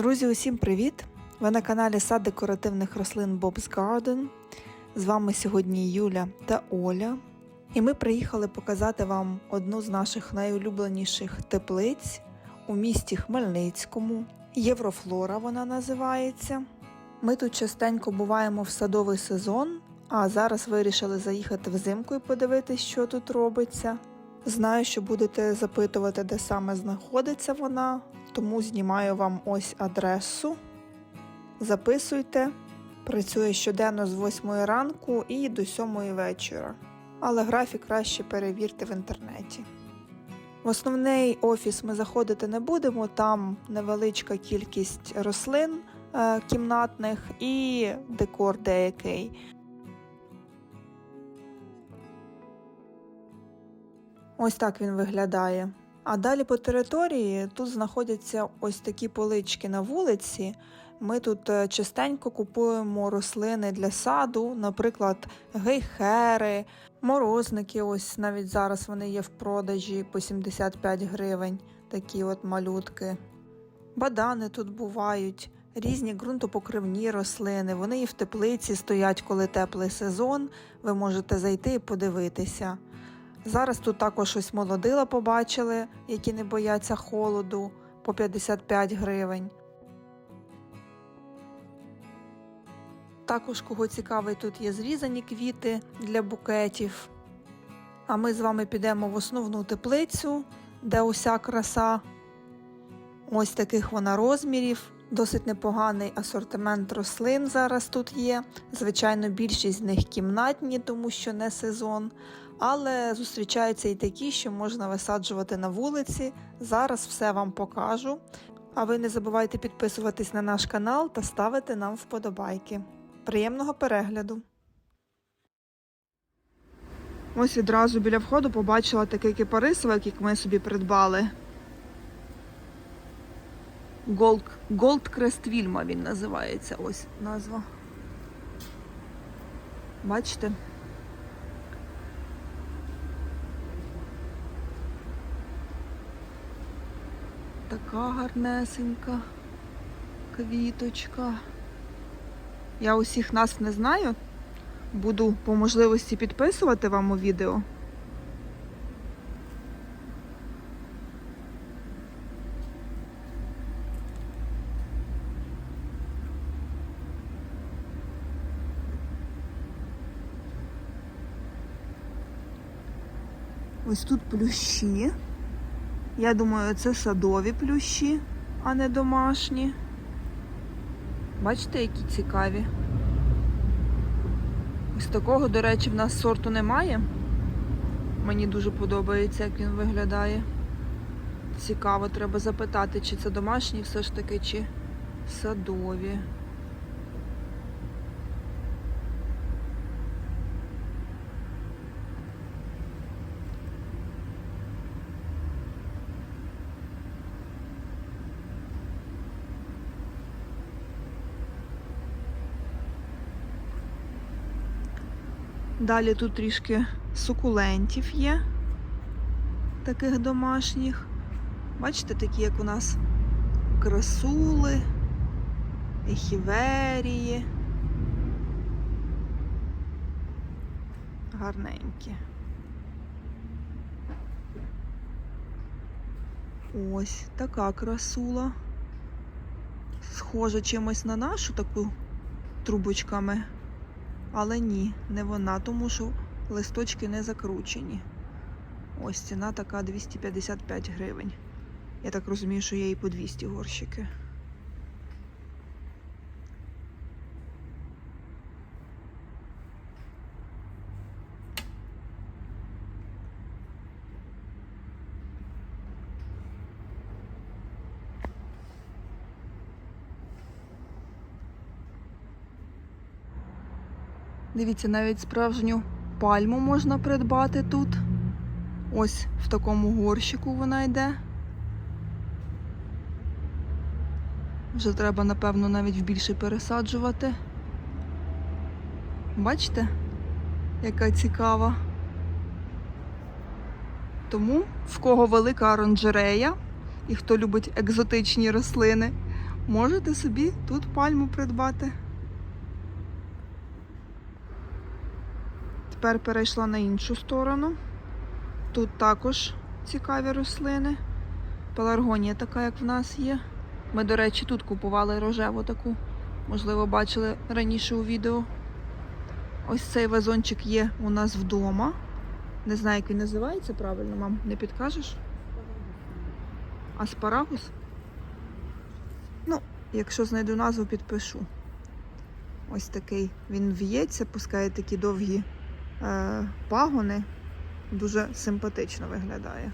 Друзі, усім привіт! Ви на каналі Сад декоративних рослин Bob's Garden. З вами сьогодні Юля та Оля. І ми приїхали показати вам одну з наших найулюбленіших теплиць у місті Хмельницькому. Єврофлора вона називається. Ми тут частенько буваємо в садовий сезон, а зараз вирішили заїхати взимку і подивитись, що тут робиться. Знаю, що будете запитувати, де саме знаходиться вона, тому знімаю вам ось адресу. Записуйте. Працює щоденно з 8 ранку і до 7 вечора. Але графік краще перевірте в інтернеті. В основний офіс ми заходити не будемо, там невеличка кількість рослин е, кімнатних і декор деякий. Ось так він виглядає. А далі по території тут знаходяться ось такі полички на вулиці. Ми тут е, частенько купуємо рослини для саду, наприклад, гейхери, морозники. Ось навіть зараз вони є в продажі по 75 гривень, такі от малютки. Бадани тут бувають, різні ґрунтопокривні рослини. Вони і в теплиці стоять, коли теплий сезон. Ви можете зайти і подивитися. Зараз тут також ось молодила побачили, які не бояться холоду по 55 гривень. Також, кого цікавить, тут є зрізані квіти для букетів. А ми з вами підемо в основну теплицю, де уся краса. Ось таких вона розмірів. Досить непоганий асортимент рослин зараз тут є. Звичайно, більшість з них кімнатні, тому що не сезон. Але зустрічаються і такі, що можна висаджувати на вулиці. Зараз все вам покажу. А ви не забувайте підписуватись на наш канал та ставити нам вподобайки. Приємного перегляду! Ось відразу біля входу побачила такий кипарисовик, як ми собі придбали. Gold, Gold Crest Wilma він називається. Ось назва. Бачите? Така гарнесенька квіточка. Я усіх нас не знаю. Буду по можливості підписувати вам у відео. Ось тут плющі. Я думаю, це садові плющі, а не домашні. Бачите, які цікаві. Ось такого, до речі, в нас сорту немає. Мені дуже подобається, як він виглядає. Цікаво, треба запитати, чи це домашні все ж таки, чи садові. Далі тут трішки сукулентів є, таких домашніх. Бачите, такі, як у нас красули, ехіверії. Гарненькі. Ось така красула. Схожа чимось на нашу таку трубочками. Але ні, не вона, тому що листочки не закручені. Ось ціна така 255 гривень. Я так розумію, що є і по 200 горщики. Дивіться, навіть справжню пальму можна придбати тут. Ось в такому горщику вона йде. Вже треба, напевно, навіть в більше пересаджувати. Бачите, яка цікава. Тому в кого велика оранжерея і хто любить екзотичні рослини, можете собі тут пальму придбати. Тепер перейшла на іншу сторону. Тут також цікаві рослини. Пеларгонія така, як в нас є. Ми, до речі, тут купували рожеву таку. Можливо, бачили раніше у відео. Ось цей вазончик є у нас вдома. Не знаю, як він називається правильно, мам, не підкажеш? Аспарагус? Ну, якщо знайду назву, підпишу. Ось такий він в'ється, пускає такі довгі пагони. Дуже симпатично виглядає.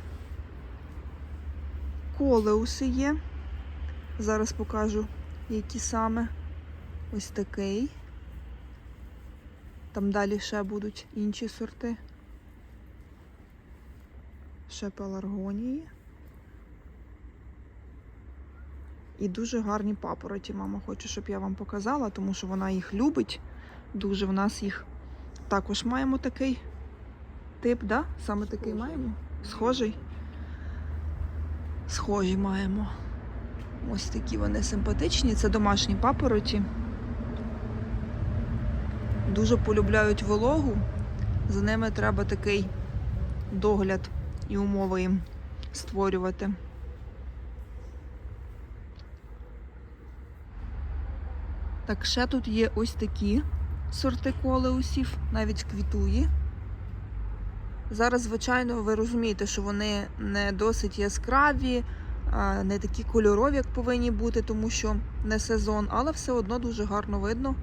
Колеуси є. Зараз покажу, які саме. Ось такий. Там далі ще будуть інші сорти. Ще пеларгонії. І дуже гарні папороті. Мама хоче, щоб я вам показала, тому що вона їх любить. Дуже в нас їх також маємо такий тип, да? Саме такий маємо? Схожий? Схожі маємо. Ось такі вони симпатичні. Це домашні папороті. Дуже полюбляють вологу. За ними треба такий догляд і умови їм створювати. Так, ще тут є ось такі сорти колеусів, навіть квітуї. Зараз, звичайно, ви розумієте, що вони не досить яскраві, не такі кольорові, як повинні бути, тому що не сезон, але все одно дуже гарно видно,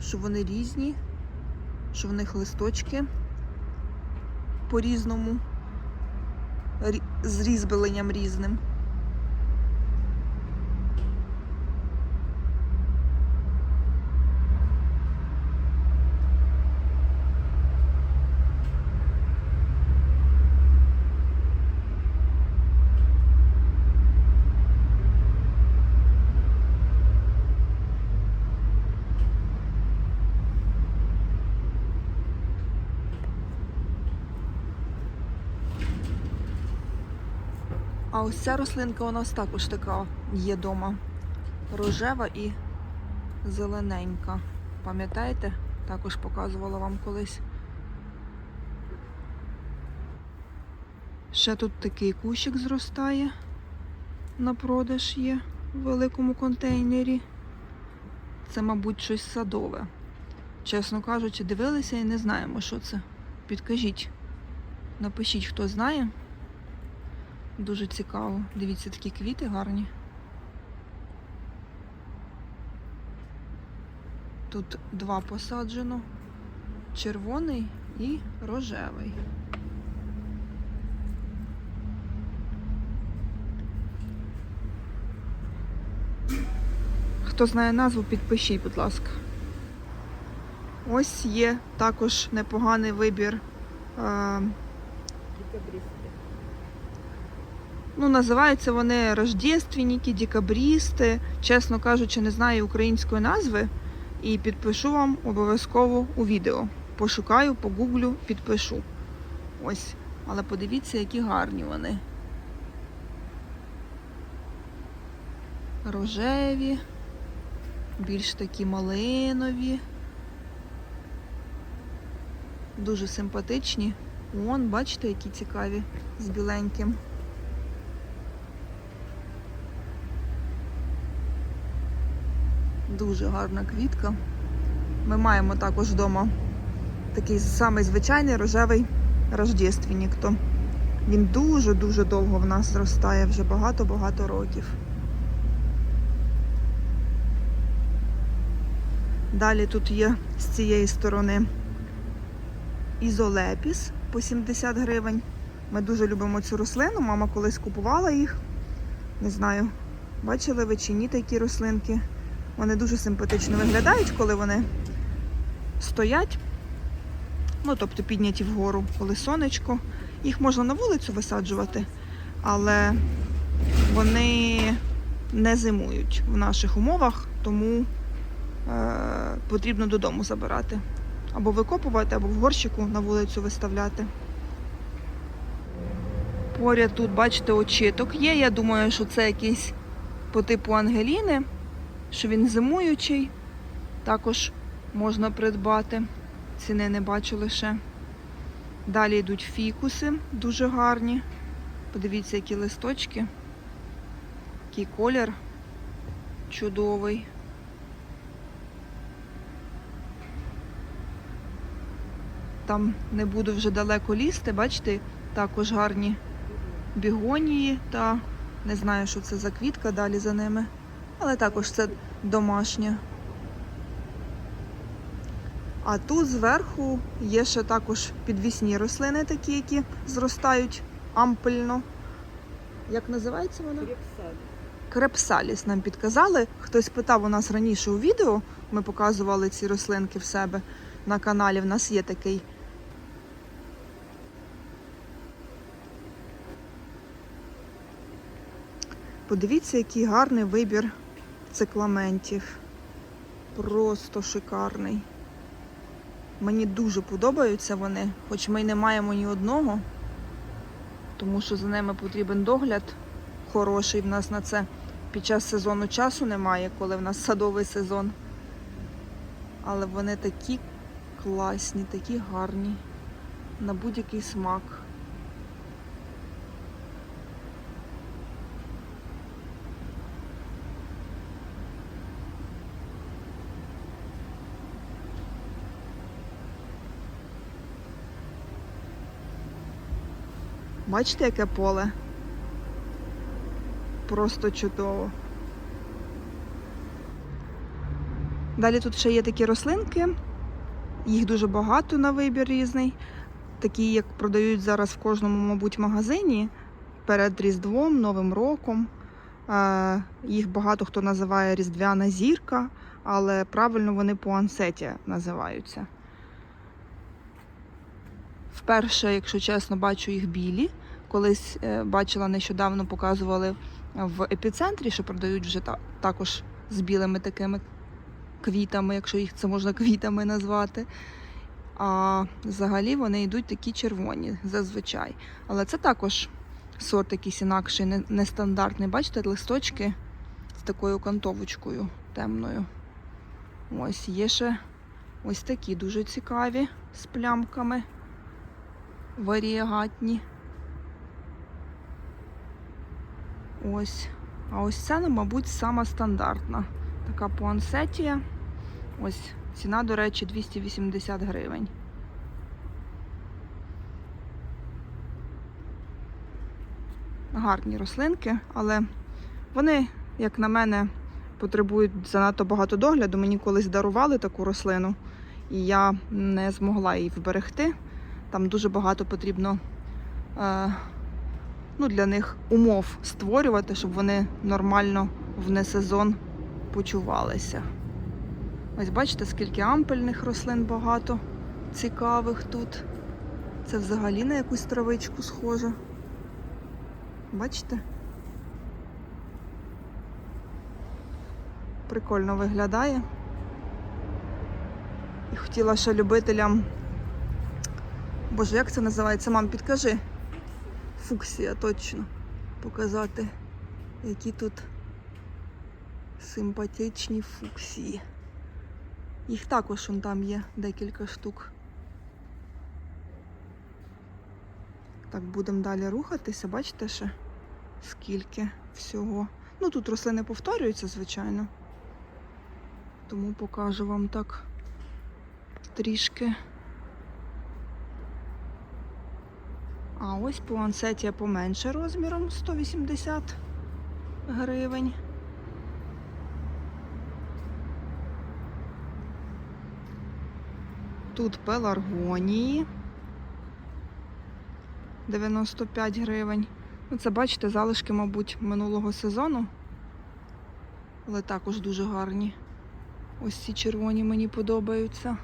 що вони різні, що в них листочки по-різному, з різьбленням різним. А ось ця рослинка у нас також така є дома. Рожева і зелененька. Пам'ятаєте? Також показувала вам колись. Ще тут такий кущик зростає. На продаж є в великому контейнері. Це, мабуть, щось садове. Чесно кажучи, дивилися і не знаємо, що це. Підкажіть. Напишіть, хто знає. Дуже цікаво. Дивіться, такі квіти гарні. Тут два посаджено: червоний і рожевий. Хто знає назву, підпишіть, будь ласка. Ось є також непоганий вибір. е, Ну, називаються вони рождественники, декабрісти. Чесно кажучи, не знаю української назви. І підпишу вам обов'язково у відео. Пошукаю, погуглю, підпишу. Ось. Але подивіться, які гарні вони. Рожеві, більш такі малинові. Дуже симпатичні. Вон, бачите, які цікаві з біленьким. Дуже гарна квітка. Ми маємо також вдома такий самий звичайний рожевий рождественник. То він дуже-дуже довго в нас зростає, вже багато-багато років. Далі тут є з цієї сторони ізолепіс по 70 гривень. Ми дуже любимо цю рослину. Мама колись купувала їх. Не знаю, бачили ви чи ні такі рослинки. Вони дуже симпатично виглядають, коли вони стоять. Ну, тобто підняті вгору, коли сонечко. Їх можна на вулицю висаджувати, але вони не зимують в наших умовах, тому е, потрібно додому забирати. Або викопувати, або в горщику на вулицю виставляти. Поряд тут, бачите, очиток є. Я думаю, що це якийсь по типу Ангеліни, що він зимуючий, також можна придбати. Ціни не бачу лише. Далі йдуть фікуси, дуже гарні. Подивіться, які листочки, який колір чудовий. Там не буду вже далеко лізти, бачите, також гарні бігонії та не знаю, що це за квітка далі за ними, але також це домашня. А тут зверху є ще також підвісні рослини, такі, які зростають ампельно. Як називається вона? Крепсаліс нам підказали. Хтось питав у нас раніше у відео. Ми показували ці рослинки в себе на каналі. В нас є такий. Подивіться, який гарний вибір цикламентів. Просто шикарний. Мені дуже подобаються вони, хоч ми й не маємо ні одного, тому що за ними потрібен догляд хороший в нас на це. Під час сезону часу немає, коли в нас садовий сезон. Але вони такі класні, такі гарні, на будь-який смак. Бачите, яке поле? Просто чудово. Далі тут ще є такі рослинки, їх дуже багато на вибір різний. Такі, як продають зараз в кожному, мабуть, магазині перед Різдвом, Новим роком. Е, Їх багато хто називає Різдвяна зірка, але правильно вони по ансеті називаються. Вперше, якщо чесно, бачу їх білі. Колись е, бачила нещодавно, показували в епіцентрі, що продають вже та, також з білими такими квітами, якщо їх це можна квітами назвати. А взагалі вони йдуть такі червоні зазвичай. Але це також сорт якийсь інакший, нестандартний. Бачите, листочки з такою кантовочкою темною. Ось є ще ось такі дуже цікаві з плямками варіагатні. Ось. А ось це, мабуть, сама стандартна. Така пуансетія. Ось ціна, до речі, 280 гривень. Гарні рослинки, але вони, як на мене, потребують занадто багато догляду. Мені колись дарували таку рослину, і я не змогла її вберегти. Там дуже багато потрібно е, ну, для них умов створювати, щоб вони нормально в несезон почувалися. Ось бачите, скільки ампельних рослин багато цікавих тут. Це взагалі на якусь травичку схоже. Бачите? Прикольно виглядає. І хотіла ще любителям Боже, як це називається? Мам, підкажи. Фуксія, точно. Показати, які тут симпатичні фуксії. Їх також вон там є декілька штук. Так, будемо далі рухатися, бачите ще скільки всього. Ну тут рослини повторюються, звичайно. Тому покажу вам так трішки. А ось пуансетія поменше розміром 180 гривень. Тут пеларгонії 95 гривень. Ну, це, бачите, залишки, мабуть, минулого сезону, але також дуже гарні. Ось ці червоні мені подобаються.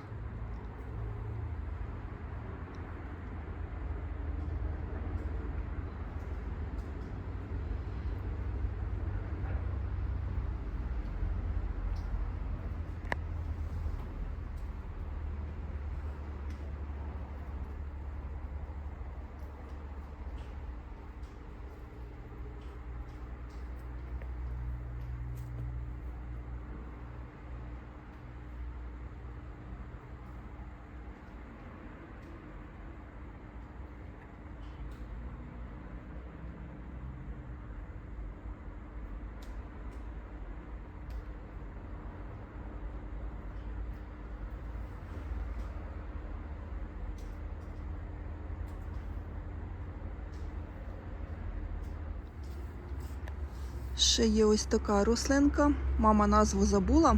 Ще є ось така рослинка. Мама назву забула.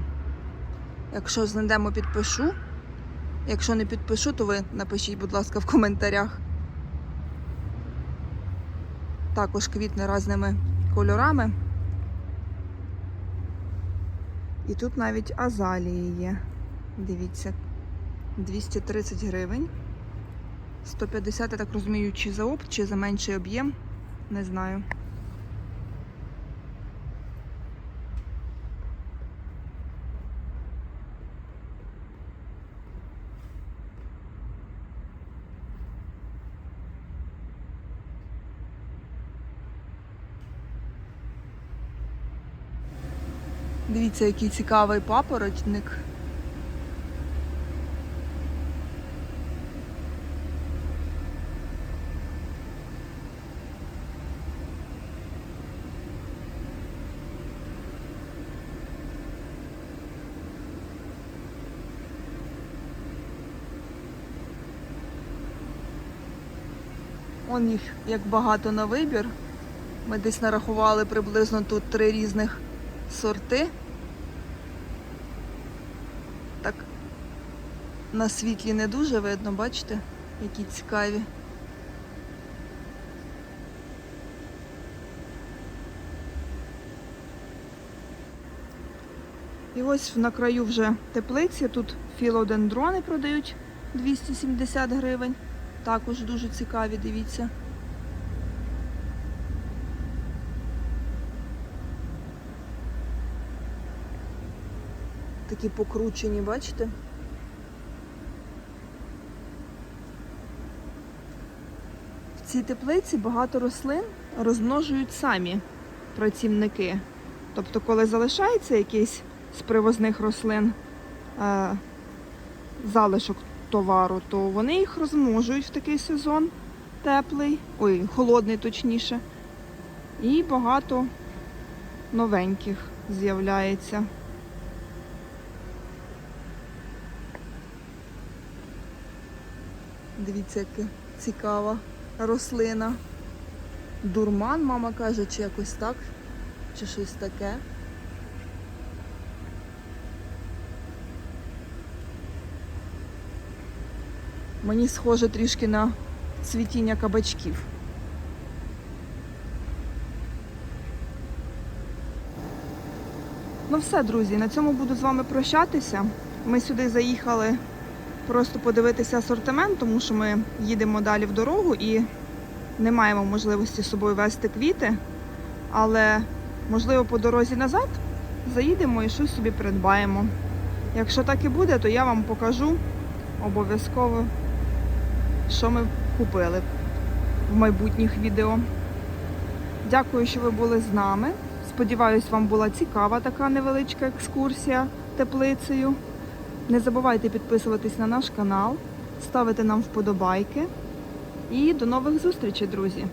Якщо знайдемо, підпишу. Якщо не підпишу, то ви напишіть, будь ласка, в коментарях. Також квітне різними кольорами. І тут навіть азалії є. Дивіться, 230 гривень. 150, я так розумію, чи за опт, чи за менший об'єм. Не знаю. Дивіться, який цікавий папоротник. Он їх як багато на вибір. Ми десь нарахували приблизно тут три різних сорти. Так на світлі не дуже видно, бачите, які цікаві. І ось на краю вже теплиці. Тут філодендрони продають 270 гривень. Також дуже цікаві, дивіться. Такі покручені, бачите? Цій теплиці багато рослин розмножують самі працівники. Тобто, коли залишається якийсь з привозних рослин е, залишок товару, то вони їх розмножують в такий сезон теплий, ой, холодний точніше. І багато новеньких з'являється. Дивіться, яка цікава рослина. Дурман, мама каже, чи якось так, чи щось таке. Мені схоже трішки на цвітіння кабачків. Ну все, друзі, на цьому буду з вами прощатися. Ми сюди заїхали просто подивитися асортимент, тому що ми їдемо далі в дорогу і не маємо можливості з собою вести квіти. Але, можливо, по дорозі назад заїдемо і щось собі придбаємо. Якщо так і буде, то я вам покажу обов'язково, що ми купили в майбутніх відео. Дякую, що ви були з нами. Сподіваюсь, вам була цікава така невеличка екскурсія теплицею. Не забувайте підписуватись на наш канал, ставити нам вподобайки. І до нових зустрічей, друзі!